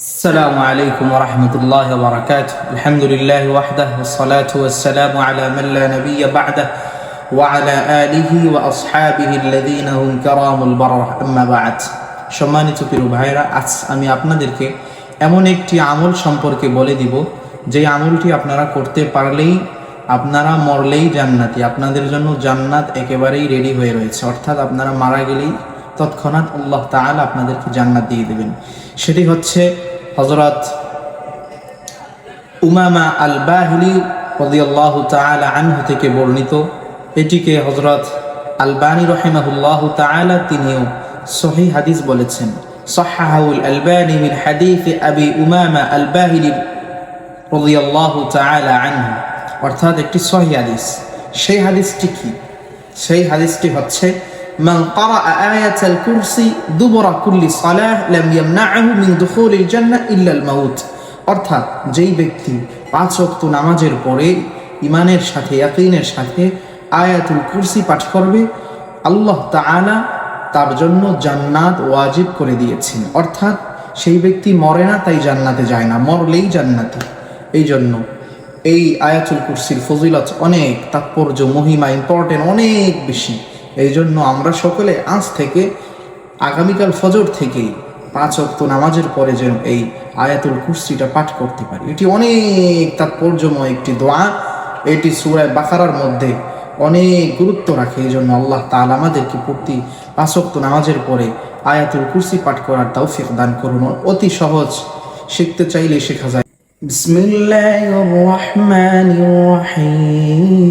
السلام عليكم ورحمة الله وبركاته الحمد لله وحده والصلاة والسلام على من لا نبي بعده وعلى آله وأصحابه الذين هم كرام البررة أما بعد সম্মানিত প্রিয় ভাইরা আজ আমি আপনাদেরকে এমন একটি আমল সম্পর্কে বলে দিব যে আমলটি আপনারা করতে পারলেই আপনারা মরলেই জান্নাতি আপনাদের জন্য জান্নাত একেবারেই রেডি হয়ে রয়েছে অর্থাৎ আপনারা মারা গেলেই তৎক্ষণাৎ আল্লাহ তাআলা আপনাদেরকে জান্নাত দিয়ে দেবেন সেটি হচ্ছে হজরত উমামা আল বাহিলি রদিয়াল্লাহু তাআলা আনহু থেকে বর্ণিত এটিকে হজরত আলবানী রহিমাহুল্লাহ তাআলা তিনিও সহি হাদিস বলেছেন صححه الألباني من حديث أبي أمامة الباهلي رضي الله تعالى عنه অর্থাৎ একটি সহি হাদিস সেই হাদিসটি কি সেই হাদিসটি হচ্ছে من قرأ آية الكرسي دبر كل صلاة لم يمنعه من دخول الجنة إلا الموت অর্থাৎ যেই ব্যক্তি পাঁচ ওয়াক্ত নামাজের পরে ইমানের সাথে ইয়াকিনের সাথে আয়াতুল কুরসি পাঠ করবে আল্লাহ তাআলা তার জন্য জান্নাত ওয়াজিব করে দিয়েছেন অর্থাৎ সেই ব্যক্তি মরে না তাই জান্নাতে যায় না মরলেই জান্নাতি এই জন্য এই আয়াতুল কুরসির ফজিলত অনেক তাৎপর্য মহিমা ইম্পর্টেন্ট অনেক বেশি এই জন্য আমরা সকলে আজ থেকে আগামীকাল ফজর থেকেই পাঁচ অক্ত নামাজের পরে যেন এই আয়াতুল কুর্সিটা পাঠ করতে পারি। এটি অনেক তাৎপর্যময় একটি দোয়া। এটি সুরায় বাকারার মধ্যে অনেক গুরুত্ব রাখে। এই জন্য আল্লাহ তাল আমাদেরকে প্রতি পাঁচক্ত নামাজের পরে আয়াতুল কুর্সি পাঠ করার তৌফিক দান করুন। অতি সহজ, শিখতে চাইলে শেখা যায়। বিসমিল্লাহির রহমানির রহিম।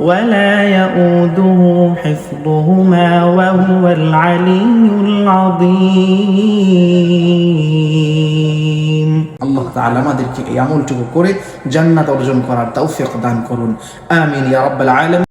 ولا يؤوده حفظهما وهو العلي العظيم আল্লাহ তাআলা আমাদেরকে এই আমলটুকু করে জান্নাত অর্জন করার তৌফিক দান করুন আমিন ইয়া রাব্বাল আলামিন